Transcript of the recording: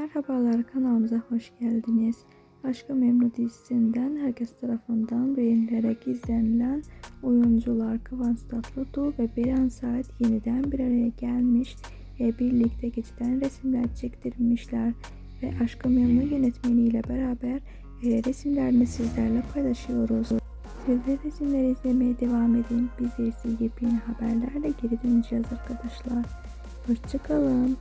Merhabalar kanalımıza hoş geldiniz. Aşkı Memnu dizisinden herkes tarafından beğenilerek izlenilen oyuncular Kıvanç Tatlıtuğ ve Beren Saat yeniden bir araya gelmiş ve birlikte geçiden resimler çektirmişler ve Aşkı Memnu yönetmeniyle beraber e, resimlerini sizlerle paylaşıyoruz. Siz de resimleri izlemeye devam edin. Biz de size yepyeni haberlerle geri döneceğiz arkadaşlar. Hoşçakalın.